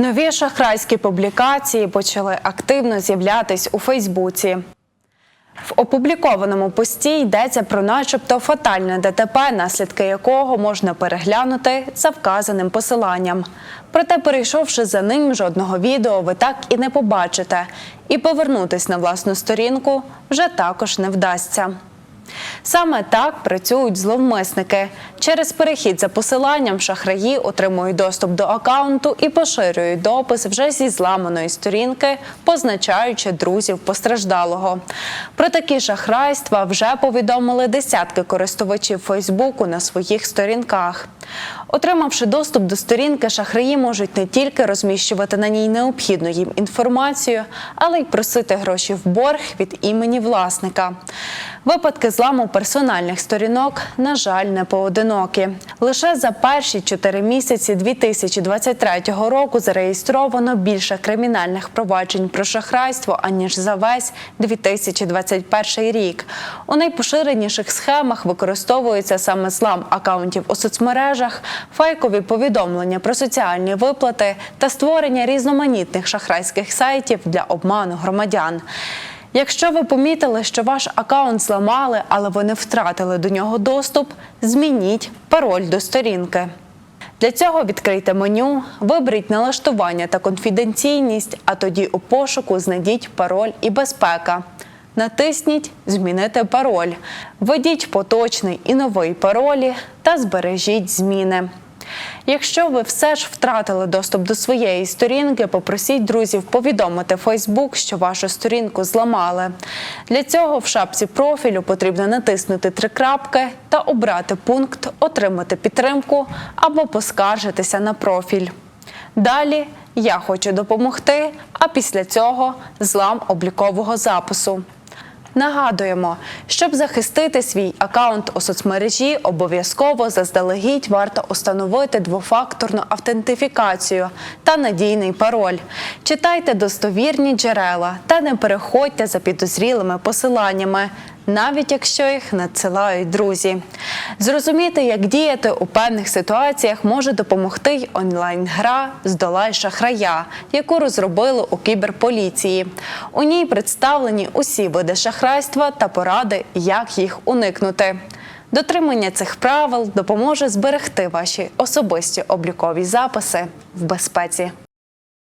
Нові шахрайські публікації почали активно з'являтись у Фейсбуці. В опублікованому пості йдеться про начебто фатальне ДТП, наслідки якого можна переглянути за вказаним посиланням. Проте, перейшовши за ним, жодного відео ви так і не побачите. І повернутись на власну сторінку вже також не вдасться. Саме так працюють зловмисники. Через перехід за посиланням шахраї отримують доступ до акаунту і поширюють допис вже зі зламаної сторінки, позначаючи друзів постраждалого. Про такі шахрайства вже повідомили десятки користувачів Фейсбуку на своїх сторінках. Отримавши доступ до сторінки, шахраї можуть не тільки розміщувати на ній необхідну їм інформацію, але й просити гроші в борг від імені власника. Випадки зламу персональних сторінок, на жаль, не поодинокі. Лише за перші чотири місяці 2023 року зареєстровано більше кримінальних проваджень про шахрайство аніж за весь 2021 рік. У найпоширеніших схемах використовується саме злам акаунтів у соцмережах, фейкові повідомлення про соціальні виплати та створення різноманітних шахрайських сайтів для обману громадян. Якщо ви помітили, що ваш акаунт зламали, але ви не втратили до нього доступ, змініть пароль до сторінки. Для цього відкрийте меню, виберіть налаштування та конфіденційність, а тоді у пошуку знайдіть пароль і безпека. Натисніть Змінити пароль, введіть поточний і новий паролі та збережіть зміни. Якщо ви все ж втратили доступ до своєї сторінки, попросіть друзів повідомити Фейсбук, що вашу сторінку зламали. Для цього в шапці профілю потрібно натиснути три крапки та обрати пункт Отримати підтримку або поскаржитися на профіль. Далі я хочу допомогти, а після цього злам облікового запису. Нагадуємо, щоб захистити свій акаунт у соцмережі, обов'язково заздалегідь варто установити двофакторну автентифікацію та надійний пароль. Читайте достовірні джерела та не переходьте за підозрілими посиланнями, навіть якщо їх надсилають друзі. Зрозуміти, як діяти у певних ситуаціях, може допомогти й онлайн-гра Здолай шахрая, яку розробили у кіберполіції. У ній представлені усі види шахрайства та поради, як їх уникнути. Дотримання цих правил допоможе зберегти ваші особисті облікові записи в безпеці.